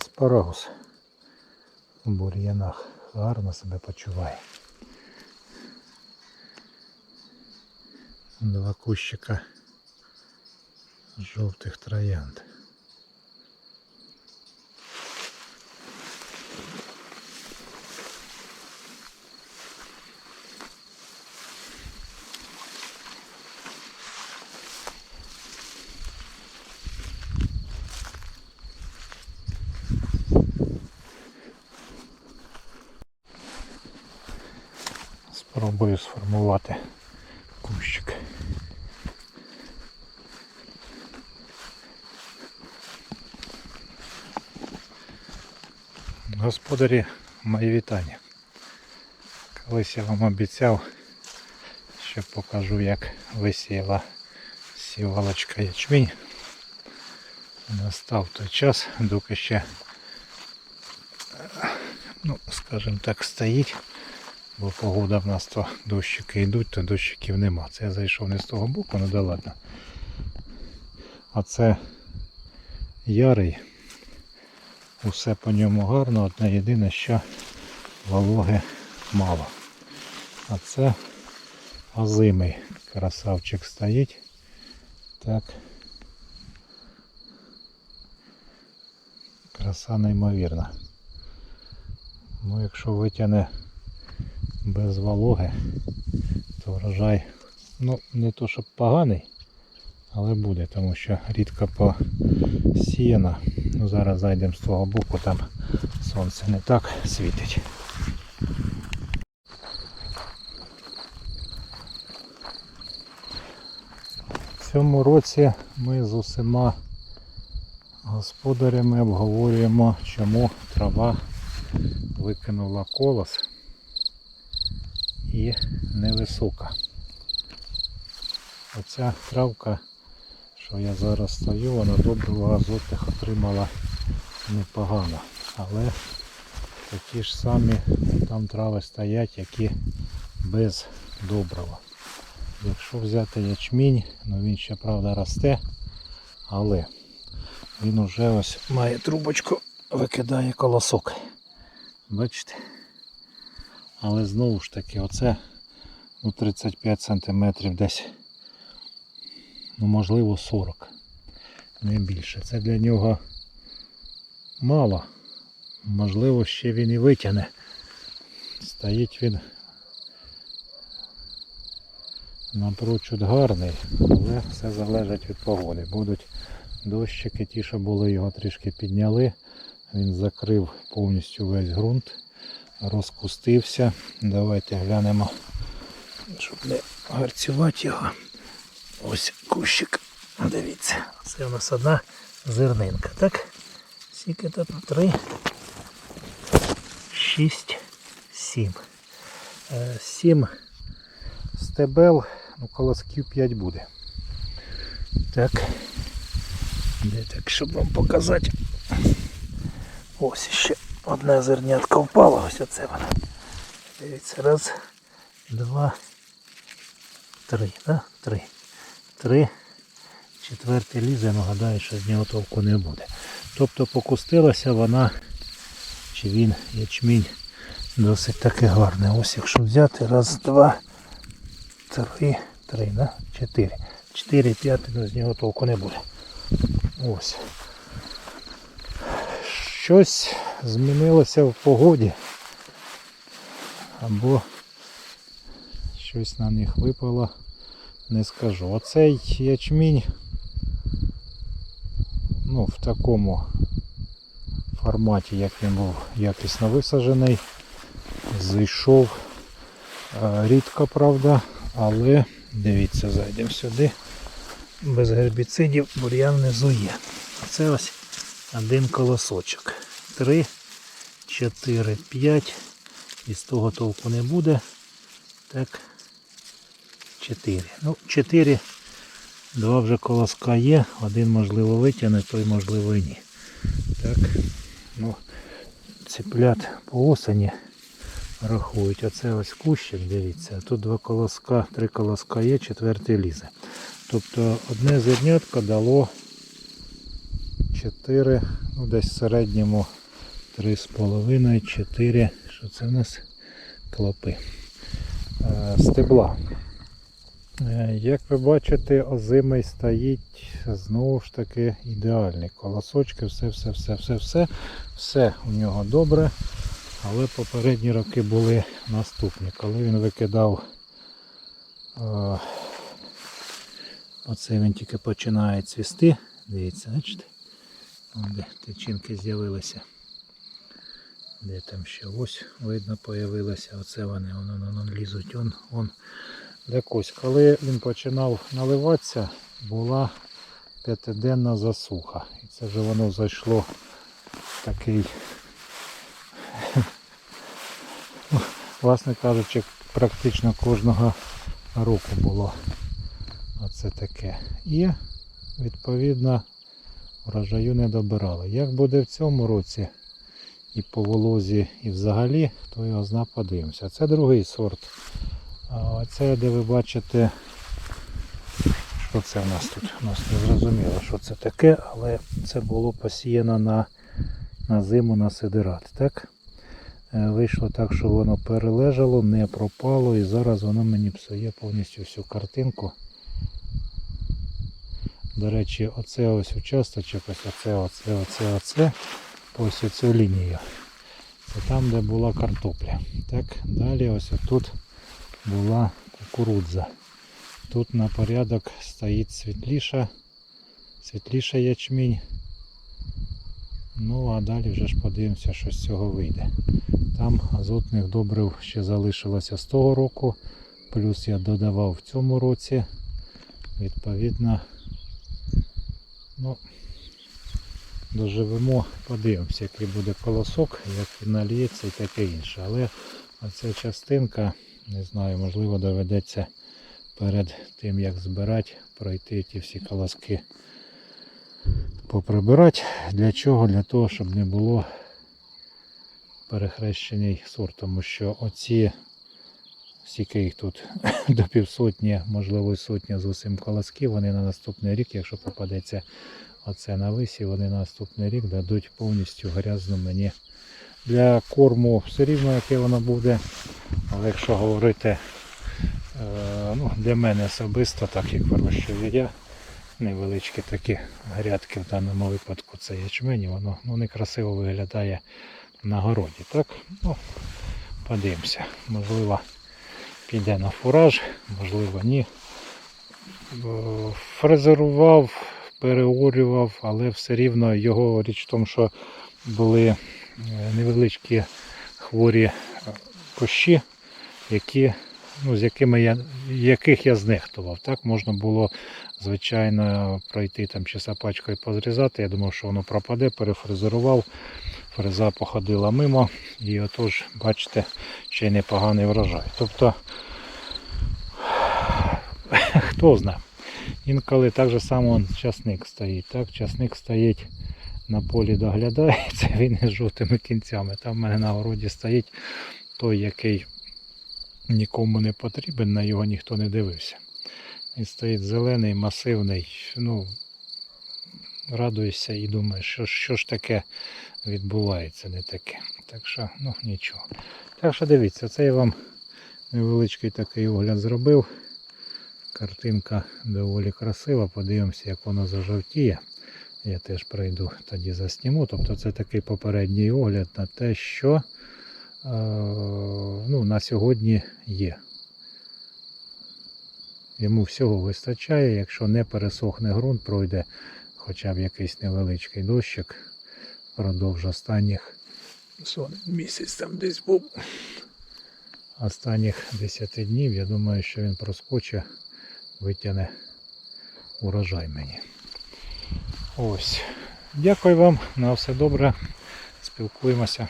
Аспарагус у бур'янах гарно себе почуває. Два кущика жовтих троянд. Спробую сформувати кущик. Господарі, мої вітання. Колись я вам обіцяв, що покажу, як висіяла сівалочка ячмінь. Настав той час, доки ще, ну, скажімо так, стоїть. Бо погода в нас то дощики йдуть, то дощиків нема. Це я зайшов не з того боку, ну да ладно. А це ярий. Усе по ньому гарно, одне єдине, що вологи мало. А це озимий красавчик стоїть. Так. Краса неймовірна. Ну якщо витягне без вологи, то врожай, ну, не то щоб поганий, але буде, тому що рідко посіяна. Ну, зараз зайдемо з того боку, там сонце не так світить. В цьому році ми з усіма господарями обговорюємо, чому трава викинула колос і невисока. Оця травка, що я зараз стою, вона доброго азотних отримала непогано. Але такі ж самі там трави стоять, які без доброго. Якщо взяти ячмінь, ну він ще правда росте, але він уже ось має трубочку, викидає колосок. Бачите? Але знову ж таки, оце ну, 35 см десь, ну можливо 40 не більше. Це для нього мало. Можливо, ще він і витягне. Стоїть він напрочуд гарний, але все залежить від погоди. Будуть дощики, ті, що були, його трішки підняли. Він закрив повністю весь ґрунт розкустився. Давайте глянемо, щоб не гарцювати його. Ось кущик. Дивіться, це у нас одна зернинка. Так? Скільки тут? Три, шість, сім. Е, Сім стебел, ну колосків 5 буде. Так. Де так, щоб вам показати. Ось ще Одне зернятко впало, ось оце воно. Дивіться, раз, два, три, да? Три. Три. Четвертий лізе, ну гадаю, що з нього толку не буде. Тобто покустилася вона, чи він ячмінь досить таки гарний. Ось якщо взяти, раз, два, три, три, да? чотири. Чотири, п'ять, ну з нього толку не буде. Ось. Щось змінилося в погоді. Або щось на них випало, не скажу. Оцей ячмінь ну, в такому форматі, як він був якісно висаджений, зайшов е, рідко, правда, але дивіться, зайдемо сюди. Без гербіцидів бур'ян внизу є. Це ось один колосочок. 3, 4, 5. Із того толку не буде. Так. 4. Ну, 4. Два вже колоска є. Один можливо витягне, той можливо і ні. Так. Ну, ціплят по осені рахують. Оце ось кущик, дивіться. Тут два колоска, три колоска є, четвертий лізе. Тобто одне зернятко дало 4, ну, десь в середньому 3,5-4. Що це в нас? Клопи. Е, стебла. Е, Як ви бачите, озимий стоїть знову ж таки ідеальний. Колосочки, все, все, у нього добре. Але попередні роки були наступні. Коли він викидав, е, оце він тільки починає цвісти. Дивіться, бачите? Тичинки з'явилися. Де там ще ось видно появилося. Оце вони воно, воно лізуть. Он, он. Якось, коли він починав наливатися, була п'ятиденна засуха. І це вже воно зайшло в такий, власне кажучи, практично кожного року було оце таке. І відповідно врожаю не добирали. Як буде в цьому році і по волозі, і взагалі, хто його зна, подивимося. Це другий сорт. А це де ви бачите, що це в нас тут? У нас не зрозуміло, що це таке, але це було посіяно на, на зиму на сидират. Так? Е, Вийшло так, що воно перележало, не пропало і зараз воно мені псує повністю всю картинку. До речі, оце ось участочок, ось оце, оце, оце, оце, ось оцю лінію. Це там, де була картопля. Так, далі ось тут була кукурудза. Тут на порядок стоїть світліша, світліша ячмінь. Ну а далі вже ж подивимося, що з цього вийде. Там азотних добрив ще залишилося з того року, плюс я додавав в цьому році. Відповідно, ну, доживемо, подивимося, який буде колосок, як він наліється і таке інше. Але оця частинка, не знаю, можливо доведеться перед тим як збирати, пройти ті всі колоски поприбирати. Для чого? Для того, щоб не було перехрещений сорт, тому що оці стільки їх тут до півсотні, можливо сотня з усім колосків, вони на наступний рік, якщо попадеться оце на висі, вони наступний рік дадуть повністю грязну мені для корму все рівно, яке воно буде. Але якщо говорити е, ну, для мене особисто, так як вирощую я, невеличкі такі грядки в даному випадку це ячмені, воно ну, некрасиво виглядає на городі. Так? Ну, подивимося. Можливо, піде на фураж, можливо, ні. Е, Фрезерував, переорював, але все рівно його річ в тому, що були е, невеличкі хворі е, кущі, які, ну, з якими я, яких я знехтував. Так можна було, звичайно, пройти там чи сапачкою позрізати. Я думав, що воно пропаде, перефрезерував. Фреза походила мимо і отож, бачите, ще й непоганий врожай. Тобто, хто знає. Інколи так же само часник стоїть. Так? Часник стоїть на полі доглядається, він із жовтими кінцями. Там в мене на городі стоїть той, який нікому не потрібен, на його ніхто не дивився. Він стоїть зелений, масивний. Ну, радуєшся і думаєш, що, що ж таке відбувається, не таке. Так що, ну нічого. Так що дивіться, це я вам невеличкий такий огляд зробив. Картинка доволі красива. Подивимося, як воно зажовтіє. Я теж пройду тоді засніму. Тобто це такий попередній огляд на те, що е, ну, на сьогодні є. Йому всього вистачає, якщо не пересохне ґрунт, пройде хоча б якийсь невеличкий дощик впродовж останніх місяць там десь був. Останніх 10 днів, я думаю, що він проскочить, витягне урожай мені. Ось. Дякую вам, на все добре. Спілкуємося.